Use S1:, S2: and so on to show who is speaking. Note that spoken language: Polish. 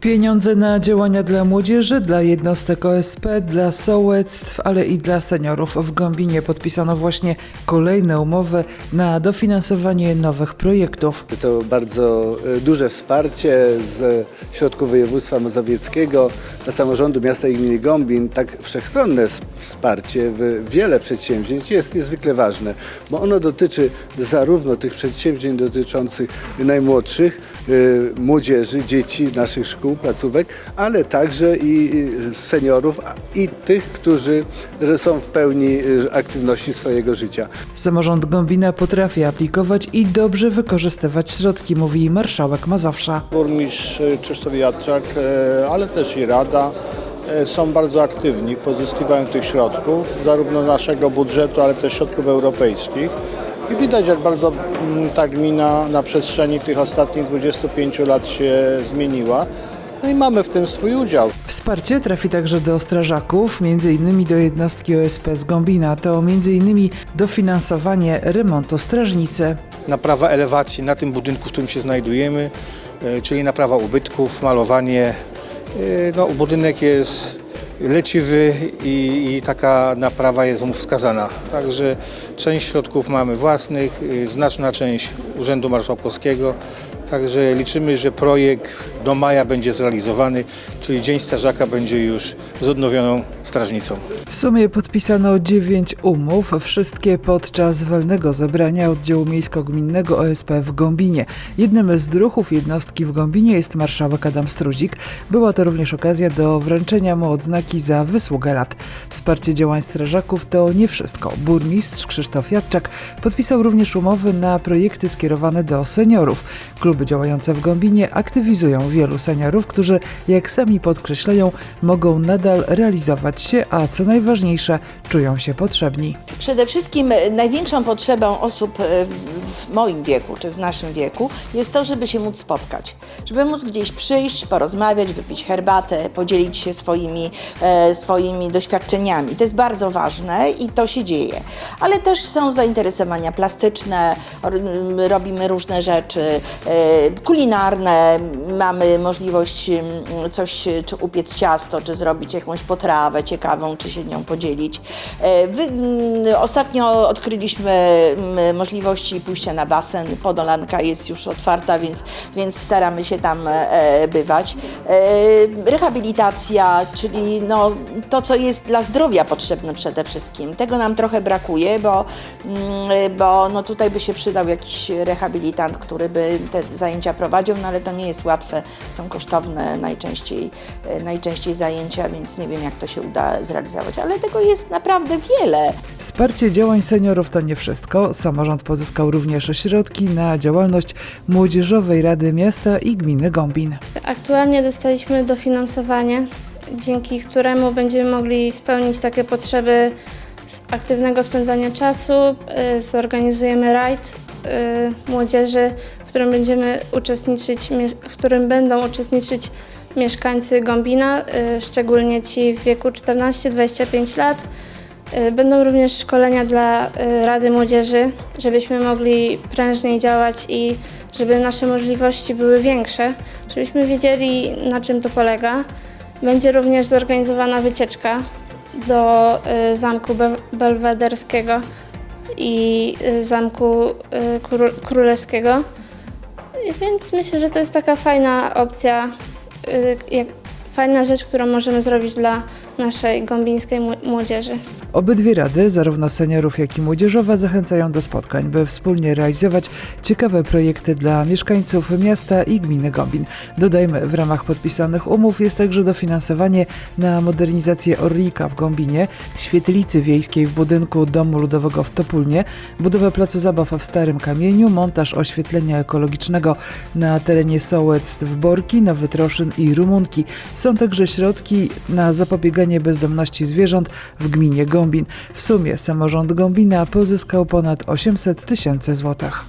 S1: Pieniądze na działania dla młodzieży, dla jednostek OSP, dla sołectw, ale i dla seniorów. W Gąbinie podpisano właśnie kolejne umowy na dofinansowanie nowych projektów.
S2: To bardzo e, duże wsparcie z środków województwa mazowieckiego dla samorządu miasta i gminy Gombin. Tak wszechstronne wsparcie w wiele przedsięwzięć jest niezwykle ważne, bo ono dotyczy zarówno tych przedsięwzięć dotyczących najmłodszych, młodzieży, dzieci, naszych szkół, placówek, ale także i i seniorów i tych, którzy są w pełni e, aktywności swojego życia.
S1: Samorząd Gąbina potrafi aplikować i dobrze wykorzystywać środki, mówi marszałek Mazowsza.
S3: Burmistrz Krzysztof Jadczak, ale też i Rada są bardzo aktywni w pozyskiwaniu tych środków, zarówno naszego budżetu, ale też środków europejskich. I widać, jak bardzo mm, ta gmina na przestrzeni tych ostatnich 25 lat się zmieniła. No i mamy w tym swój udział.
S1: Wsparcie trafi także do strażaków, m.in. do jednostki OSP z Gąbina. To m.in. dofinansowanie remontu strażnicy.
S4: naprawa elewacji na tym budynku, w którym się znajdujemy, e, czyli naprawa ubytków, malowanie. E, No, budynek jest leciwy i, i taka naprawa jest mu wskazana. Także część środków mamy własnych, e, znaczna część Urzędu Marszałkowskiego. Także liczymy, że projekt do maja będzie zrealizowany, czyli Dzień Strażaka będzie już z odnowioną strażnicą.
S1: W sumie podpisano 9 umów, wszystkie podczas walnego zebrania oddziału miejsko-gminnego OSP w Gąbinie. Jednym z druhów jednostki w Gąbinie jest marszałek Adam Struzik. Była to również okazja do wręczenia mu odznaki za wysługę lat. Wsparcie działań strażaków to nie wszystko. Burmistrz Krzysztof Jadczak podpisał również umowy na projekty skierowane do seniorów. Kluby działające w Gąbinie aktywizują wielu seniorów, którzy, jak sami podkreślają, mogą nadal realizować się, a co najważniejsze, czują się potrzebni.
S5: Przede wszystkim e, największą potrzebą osób e, w, moim wieku czy w naszym wieku jest to, żeby się móc spotkać. Żeby móc gdzieś przyjść, porozmawiać, wypić herbatę, podzielić się swoimi, e, swoimi doświadczeniami. To jest bardzo ważne i to się dzieje. Ale też są zainteresowania plastyczne, robimy różne rzeczy, kulinarne, mamy możliwość m, coś, czy upiec ciasto, czy zrobić jakąś potrawę ciekawą, czy się nią podzielić. E, Wy, m, ostatnio odkryliśmy m, możliwości pójścia na basen. Podolanka jest już otwarta, więc, więc staramy się tam e, bywać. E, Rehabilitacja, czyli no, to, co jest dla zdrowia potrzebne przede wszystkim. Tego nam trochę brakuje, bo, mm, bo no, tutaj by się przydał jakiś rehabilitant, który by te zajęcia prowadził, no ale to nie jest łatwe, są kosztowne najczęściej, e, najczęściej zajęcia, więc nie wiem, jak to się uda zrealizować, ale tego jest naprawdę wiele.
S1: Wsparcie działań seniorów to nie wszystko. Samorząd pozyskał również środki na działalność Młodzieżowej Rady Miasta i Gminy Gąbin.
S6: Aktualnie dostaliśmy dofinansowanie, dzięki któremu będziemy mogli spełnić takie potrzeby z aktywnego spędzania czasu. Y, Zorganizujemy rajd młodzieży, w którym będziemy uczestniczyć, w którym będą uczestniczyć mieszkańcy Gąbina, y, szczególnie ci w wieku 14-25 lat. Y, Będą również szkolenia dla y, Rady Młodzieży, żebyśmy mogli prężniej działać i żeby nasze możliwości były większe, żebyśmy wiedzieli na czym to polega. Będzie również zorganizowana wycieczka do y, Zamku Be- Belwederskiego i y, Zamku y, Kró- Królewskiego. Więc myślę, że to jest taka fajna opcja, y, fajna rzecz, którą możemy zrobić dla naszej gąbińskiej mł- młodzieży.
S1: Obydwie rady, zarówno seniorów, jak i młodzieżowa, zachęcają do spotkań, by wspólnie realizować ciekawe projekty dla mieszkańców miasta i gminy Gombin. Dodajmy, w ramach podpisanych umów jest także dofinansowanie na modernizację Orlika w Gombinie, świetlicy wiejskiej w budynku Domu Ludowego w Topólnie, budowę placu zabaw w Starym Kamieniu, montaż oświetlenia ekologicznego na terenie Sołectw Borki, Nowy Troszyn i Rumunki. Są także środki na zapobieganie bezdomności zwierząt w gminie Gombin. W sumie samorząd Gombina pozyskał ponad 800 tysięcy złotych.